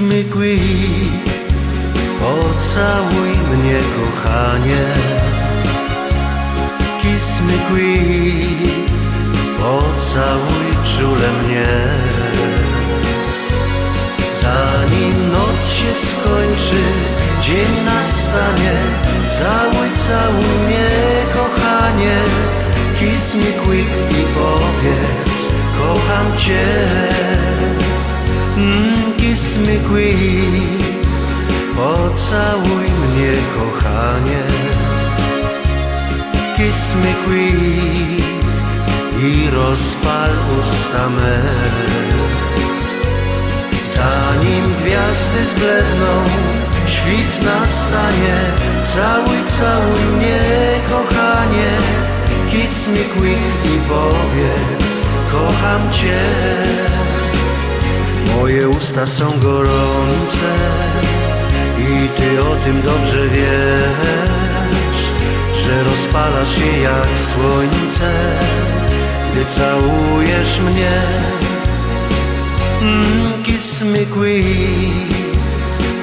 quick, pocałuj mnie kochanie. Kiss me quick, pocałuj czule mnie. Zanim noc się skończy, dzień nastanie, całuj, całuj mnie kochanie. Kiss me quick i powiedz, kocham cię. Quick, pocałuj mnie kochanie. Kiss me quick i rozpal usta me. Zanim gwiazdy zbledną, świt nastanie Całuj, całuj mnie, kochanie Kiss me quick i powiedz, kocham Cię usta są gorące i Ty o tym dobrze wiesz Że rozpalasz je jak słońce, gdy całujesz mnie Mm, Kiss me quick,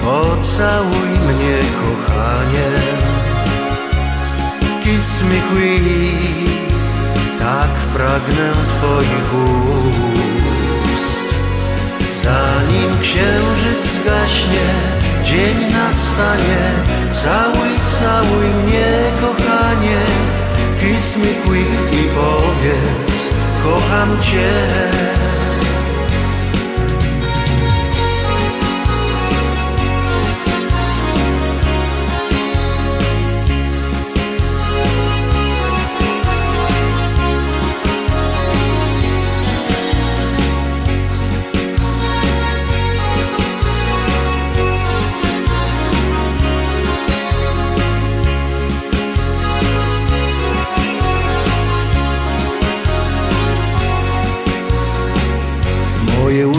pocałuj mnie kochanie. Kiss me quick, tak pragnę Twoich ust. Zgaśnie, dzień nastanie, całuj, całuj mnie kochanie. Kiss me quick i powiedz, kocham Cię.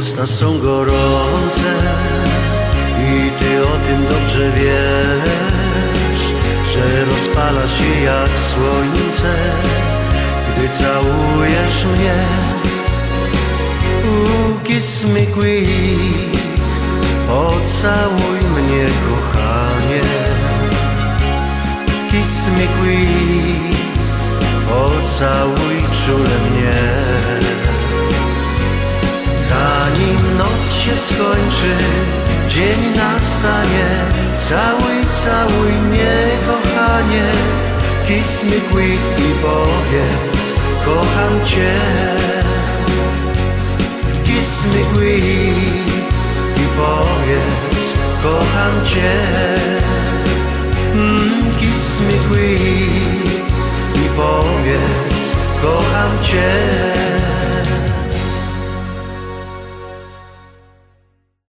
Usta są gorące i ty o tym dobrze wiesz, że rozpalasz je jak słońce, gdy całujesz mnie. Ooh, kiss quick, pocałuj mnie kochanie. Kiss me quick, pocałuj czule mnie. Się skończy, dzień nastanie Całuj, całuj mnie kochanie. Kiss me quick i powiedz, kocham cię. Kiss me quick i powiedz, kocham cię. Mm, Kiss me quick i powiedz, kocham cię